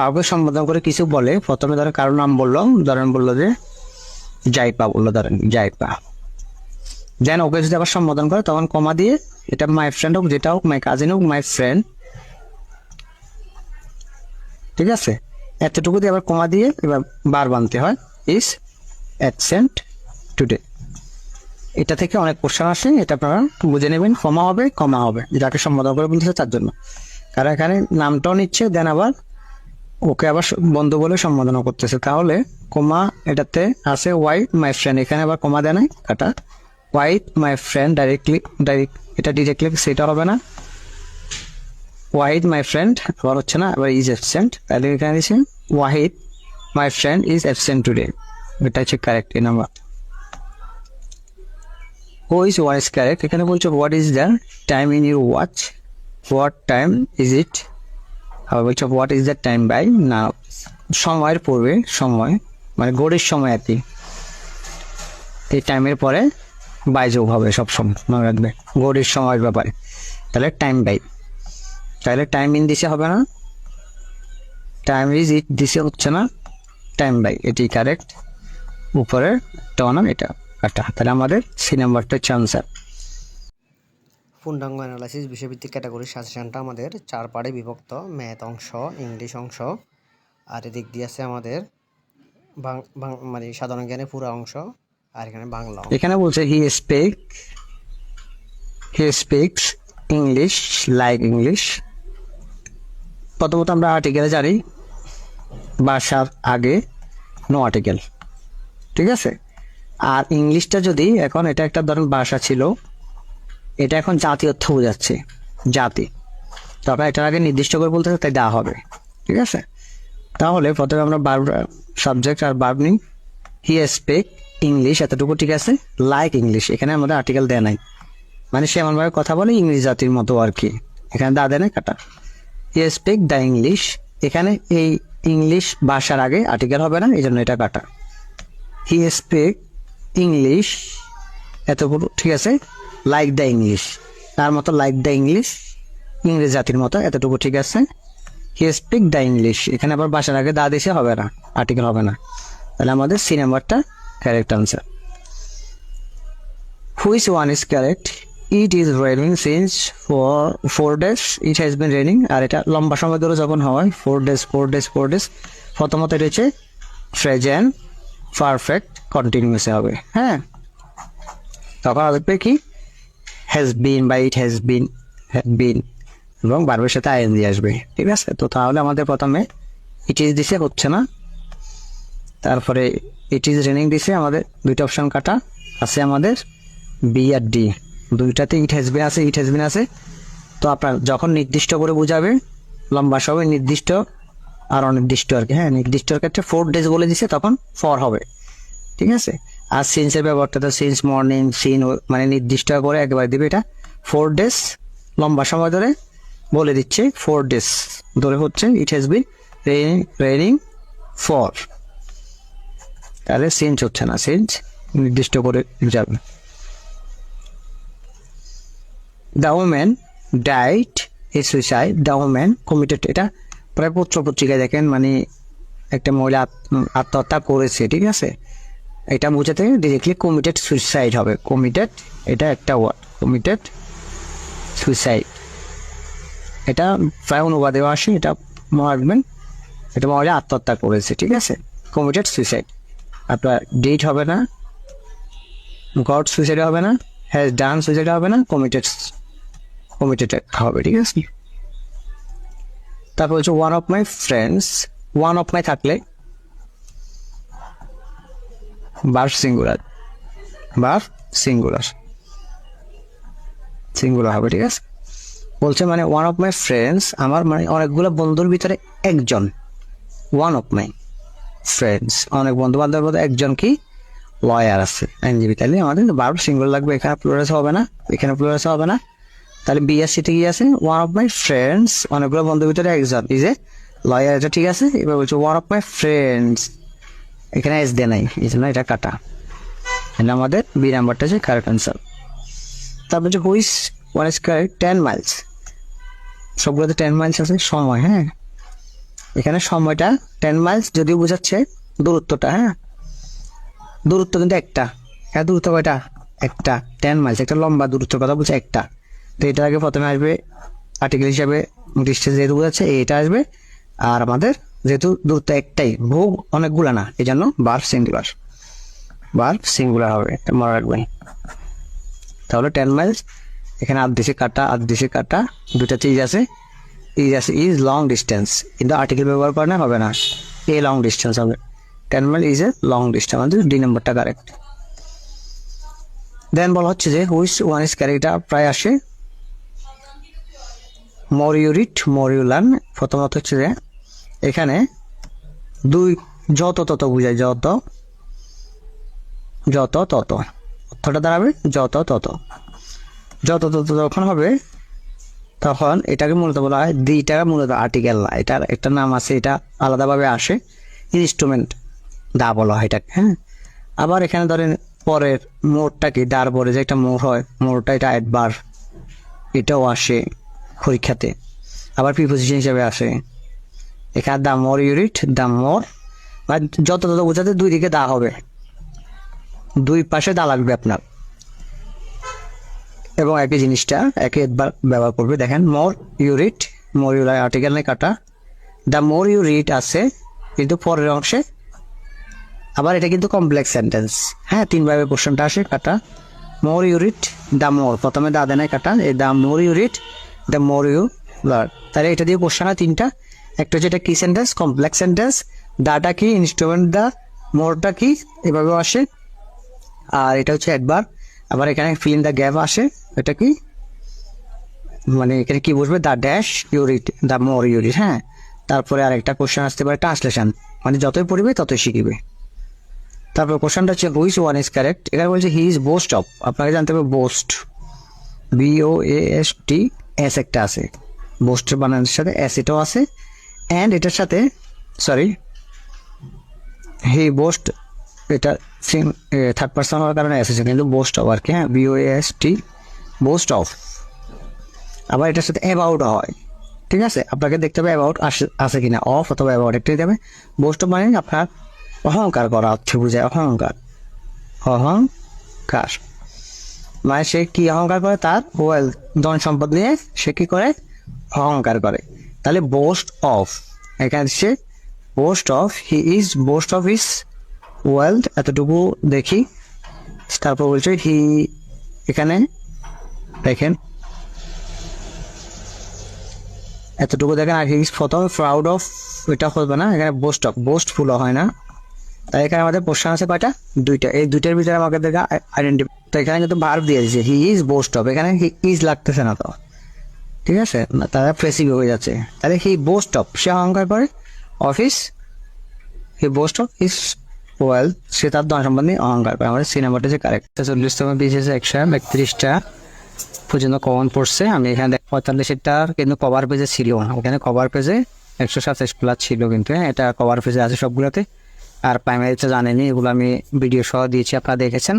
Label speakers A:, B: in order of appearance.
A: কাউকে সম্বোধন করে কিছু বলে, প্রথমে ধরেন কারোর নাম বলল, ধরেন বলল যে জাইপা বলল, ধরেন জাইপা। দেন ওকে যদি আবার সম্বোধন করে, তখন কমা দিয়ে, এটা মাই ফ্রেন্ড হোক, যেটা হোক মাই কাজিন হোক মাই ফ্রেন্ড ঠিক আছে? এতটুকু দিয়ে আবার কমা দিয়ে এবার বার বানতে হয়। ইস অ্যাবসেন্ট টুডে এটা থেকে অনেক কোশ্চেন আসে, এটা আপনারা বুঝে নেবেন, কমা হবে কমা হবে, যাকে সম্বোধন করে বলতেছে তার জন্য। কারণ এখানে নামটাও নিচ্ছে, দেন আবার ওকে আবার বন্ধু বলে সম্বোধনা করতেছে। তাহলে কমা এটাতে আছে হোয়াইট মাই ফ্রেন্ড এখানে আবার কমা দেয় নাই, কাটা। White my friend directly direct এটা ডিরেক্টলি সেটা হবে না। ওয়াহিদ মাই ফ্রেন্ড আবার হচ্ছে না, আবার ইজ অ্যাবসেন্ট তাহলে এখানে দিচ্ছে Wahid my friend is absent today এটা হচ্ছে কারেক্ট এই number. Who is one is correct এখানে বলছে what is the time in your watch what time is it আবার বলছে what is the time by না সময়ের পূর্বে, সময় মানে গড়ির সময় আর কি। এই টাইমের পরে বাই হবে সব সময়, মনে রাখবে। গড়ির সময়ের ব্যাপারে। তাহলে টাইম বাই তাহলে টাইম ইন দিছে হবে না। টাইম ইজ ইট দিছে হচ্ছে না। টাইম বাই এটি কারেক্ট উপরে টনাম এটা। কাটা তাহলে আমাদের সি নাম্বারটা হচ্ছে আনসার
B: পূর্ণাঙ্গ অ্যানালাইসিস বিষয়ভিত্তিক ক্যাটাগরি সাজেশনটা আমাদের চার পার্টে বিভক্ত ম্যাথ অংশ ইংলিশ অংশ, আর এদিক দিয়ে আছে আমাদের মানে সাধারণ জ্ঞানের পুরো অংশ, আর এখানে বাংলা
A: এখানে বলছে he speak he speaks English like English প্রথমত আমরা আর্টিকেলে জানি বাসার আগে নো আর্টিকেল ঠিক আছে? আর ইংলিশটা যদি, এখন এটা একটা ধরেন ভাষা ছিল এটা এখন জাতি জাতীয়ত্ব বোঝাচ্ছে, জাতি। তখন এটার আগে নির্দিষ্ট করে বলতে তাই দেওয়া হবে, ঠিক আছে? তাহলে প্রথমে আমরা বার সাবজেক্ট আর বার্ব নিই। হি স্পিক ইংলিশ এতটুকু ঠিক আছে? লাইক ইংলিশ এখানে আমাদের আর্টিকেল দেয় নাই। মানে সে এমনভাবে কথা বলে ইংলিশ জাতির মতো আর কি। এখানে দা দেয় না কাটা। হি স্পিক দ্য ইংলিশ এখানে এই ইংলিশ ভাষার আগে আর্টিকেল হবে না, এই জন্য এটা কাটা। হি স্পিক ইংলিশ এতটুকু ঠিক আছে? লাইক দ্য ইংলিশ তার মতো লাইক দ্য ইংলিশ ইংরেজ জাতির মতো, এতটুকু ঠিক আছে? হি স্পিক দ্য ইংলিশ এখানে আবার বাসার আগে দা দিছে হবে না আর্টিকেল হবে না। তাহলে আমাদের সি নাম্বারটা correct answer which one is correct it is raining since for four days it has been raining আর এটা লম্বা সময় ধরে যখন হয় four days four days four days প্রথমত এটা হচ্ছে পারফেক্ট কন্টিনিউসে হবে। হ্যাঁ? তখন আসবে কি? হ্যাজ বিন বা ইট হ্যাজ বিন বিন এবং বারবার সাথে আইন দিয়ে আসবে, ঠিক আছে? তো তাহলে আমাদের প্রথমে ইট ইজ দিছে হচ্ছে না? তারপরে ইট ইজ রেনিং দিছে, আমাদের দুইটা অপশান কাটা আছে আমাদের বি আর ডি দুইটাতে ইট হ্যাজ বিন আছে ইট হ্যাজ বিন আছে। তো আপনার যখন নির্দিষ্ট করে বোঝাবে, লম্বা সময় নির্দিষ্ট আর অনির্দিষ্ট আর কি হ্যাঁ নির্দিষ্টর ক্ষেত্রে ফোর ডেজ বলে দিছে, তখন ফর হবে। ঠিক আছে? আর সিন্সের ব্যাপারটা তো সিন্স মর্নিং সিন মানে নির্দিষ্ট করে একবার দিবে এটা। ফোর ডেজ লম্বা সময় ধরে বলে দিচ্ছে ফোর ডেজ ধরে হচ্ছে it has been raining raining for তাহলে চেঞ্জ হচ্ছে না চেঞ্জ নির্দিষ্ট করে যাবে। The woman died a suicide the woman committed এটা প্রায় পত্র পত্রিকায় দেখেন মানে একটা মহিলা আত্ম- আত্মহত্যা করেছে, ঠিক আছে? এটা বোঝাতে ডিরেক্টলি কমিটেড সুইসাইড হবে। কমিটেড এটা একটা ওয়ার্ড কমিটেড সুইসাইড এটা প্রায় অনুবাদেও আসে, এটা মনে রাখবেন এটা মহিলা আত্মহত্যা করেছে, ঠিক আছে? কমিটেড সুইসাইড আপনার ডেট হবে না গড সুইসাইড হবে না হ্যাজ ডান সুইসাইড হবে না কমিটেড কমিটেড হবে, ঠিক আছে? তারপর হচ্ছে one of my friends one of my থাকলে বার সিঙ্গুলার। বার সিঙ্গুলার। সিঙ্গুলার হবে ঠিক আছে? বলছে মানে ওয়ান অফ মাই ফ্রেন্ডস আমার মানে অনেকগুলো বন্ধুর ভিতরে একজন। ওয়ান অফ মাই ফ্রেন্ডস অনেক বন্ধু বান্ধবের মধ্যে একজন কি? লয়ার আছে আইনজীবী। তাহলে আমাদের বারবার সিঙ্গুলার লাগবে এখানে প্লোরাস হবে না এখানে প্লোরাস হবে না। তাহলে বিএসসিতে কি আছে ওয়ান অফ মাই ফ্রেন্ডস অনেকগুলো বন্ধুর ভিতরে একজন। ইজ এ লয়ার এটা ঠিক আছে? এবার বলছে ওয়ান অফ মাই ফ্রেন্ডস এখানে এস দে নাই, এই জন্য এটা কাটা। এটা আমাদের বি নাম্বারটা হচ্ছে কারেক্ট আনসার তারপর হচ্ছে which one is correct ten miles সবগুলোতে টেন মাইলস আছে, সময় হ্যাঁ? এখানে সময়টা টেন মাইলস যদিও বোঝাচ্ছে দূরত্বটা হ্যাঁ? দূরত্ব কিন্তু একটা। হ্যাঁ দূরত্ব কয়টা? একটা। টেন মাইলস একটা লম্বা দূরত্বের কথা বলছে একটা। তো এটার আগে প্রথমে আসবে আর্টিকেল হিসাবে ডিস্টেন্স যেহেতু বোঝাচ্ছে, এটা আসবে, আর আমাদের যেহেতু দূরত্ব একটাই বহু অনেকগুলা না এই জন্য বার সিঙ্গুলার বার সিঙ্গুলার হবে মনে রাখবেন তাহলে টেন মাইলস এখানে আট দেশে কাটা, আট দেশে কাটা দুটা চিজ আছে। ইজ আছে ইজ লং ডিস্টেন্স কিন্তু আর্টিকেল ব্যবহার করে না, হবে না। এ লং ডিস্টেন্স হবে। Ten mile is a long distance আমাদের ডি নাম্বারটা কারেক্ট দেন বলা হচ্ছে যে হুইচ ওয়ান ইজ ক্যারেক্টার প্রায় আসে? মরিউরিট, মরিউলান। প্রথমত হচ্ছে যে এখানে দুই যত তত বুঝায়, যত যত তত। অর্থটা দাঁড়াবে যত তত। যত তত যখন হবে, তখন এটাকে মূলত বলা হয় দুইটা মূলত আর্টিকেল না এটার একটা নাম আছে, এটা আলাদাভাবে আসে ইনস্ট্রুমেন্ট দা বলা হয় এটাকে হ্যাঁ? আবার এখানে ধরেন পরের মোড়টা কি দার পরে যে একটা মোড় হয়, মোড়টা এটা একবার এটাও আসে পরীক্ষাতে। আবার প্রিপোজিশন হিসাবে আসে। এখানে দা মোর ইউনিট দা মোর বা যত তত বোঝাতে দুই দিকে দা হবে। দুই পাশে দা লাগবে আপনার। এবং একই জিনিসটা, একই একবার ব্যবহার করবে। দেখেন মোর ইউরিট মোর ইউরাই আর্টিকেল নেই কাটা। দ্য মোর ইউ রিড আছে, কিন্তু পরের অংশে আবার এটা কিন্তু কমপ্লেক্স সেন্টেন্স হ্যাঁ তিনভাবে কোশ্চেনটা আসে, কাটা। মোর ইউরিট দ্য মোর প্রথমে দা দেনাই কাটা। এই the more you read the more you learn তাহলে এটা দিয়ে কোশ্চেন হয় তিনটা। একটা হচ্ছে এটা কি সেন্টেন্স কমপ্লেক্স সেন্টেন্স দাটা কি ইনস্ট্রুমেন্ট দা মোরটা কি এভাবেও আসে। আর এটা হচ্ছে একবার আবার এখানে ফিল ইন দ্য গ্যাপ আসে, এটা কি? মানে এখানে কি বসবে? The dash you read the more you read হ্যাঁ? তারপরে আরেকটা কোশ্চেন আসতে পারে ট্রান্সলেশন মানে যতই পড়বে ততই শিখবে। তারপর কোশ্চেনটা হচ্ছে হুইচ ওয়ান ইজ কারেক্ট এখানে বলছে হি ইজ বোস্ট অফ আপনাকে জানতে হবে boast B O S T একটা আছে। বোস্টের বানানোর সাথে এটাও আছে অ্যান্ড এটার সাথে? সরি হি বোস্ট এটা থার্ড পার্সন হওয়ার কারণে এসেছে, কিন্তু বোস্ট অফ আর কি হ্যাঁ B O S T boast of আবার এটার সাথে অ্যাবাউট হয়। ঠিক আছে? আপনাকে দেখতে হবে অ্যাবাউট আসে, আছে কিনা অফ অথবা অ্যাবাউট একটাই যাবে। বোস্ট অফ মানে আপনার অহংকার করা হচ্ছে বুঝায় অহংকার। অহংকার। মানে সে কি অহংকার করে? তার ওয়েল ধন সম্পদ নিয়ে সে কি করে? অহংকার করে। তাহলে বোস্ট অফ এখানে সে boast of he is boast of his wealth এতটুকু দেখি। তারপর বলছে হি এখানে দেখেন। এতটুকু দেখেন, আর হি ইজ প্রথম প্রাউড অফ এটা হবে না, এখানে বোস্ট অফ বোস্ট ফুল হয় না। তাই এখানে আমাদের কোশ্চেন আছে কয়টা? দুইটা। এই দুইটার ভিতরে আমাকে দেখা আইডেন্টিফাই তো এখানে কিন্তু ভার্ব দিয়ে দিয়েছে হি ইজ বোস্ট অফ এখানে হি ইজ লাগতেছে না তো। ঠিক আছে? তারা ফ্রেসিভ হয়ে যাচ্ছে। তাহলে হি বোস্ট অফ সে অহংকার করে? Office he boast of his well সে তার ধন সম্বন্ধে অহংকার করে। আমাদের সিনেমাটা যে কারেক্ট চল্লিশতম বিশেষ একশো একত্রিশটা পর্যন্ত কমন পড়ছে। আমি এখানে পঁয়তাল্লিশেরটা কিন্তু কভার পেজে ছিল না। ওখানে কভার পেজে একশো সাতাশ প্লাস ছিল কিন্তু হ্যাঁ এটা কভার পেজে আছে সবগুলোতে। আর প্রাইমারিতে জানেনি, এগুলো আমি ভিডিও সহ দিয়েছি, আপনারা দেখেছেন।